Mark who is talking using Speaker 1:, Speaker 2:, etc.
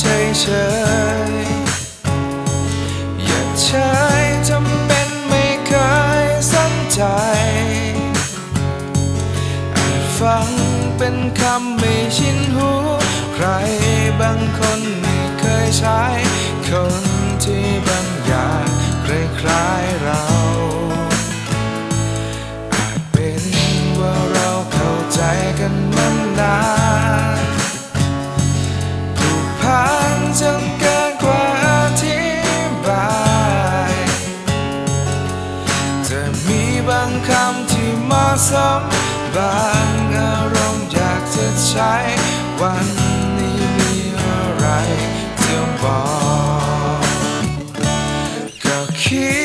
Speaker 1: เฉยๆอย่าใช้ทำเป็นไม่เคยสนใจอาจฟังเป็นคำไม่ชินหู ใครบางคนไม่เคยใช้คนที่บางอย่างางคำที่เหมาะสมบางอารมณ์อยากจะใช้วันนี้มีอะไรจะบอกก็คิด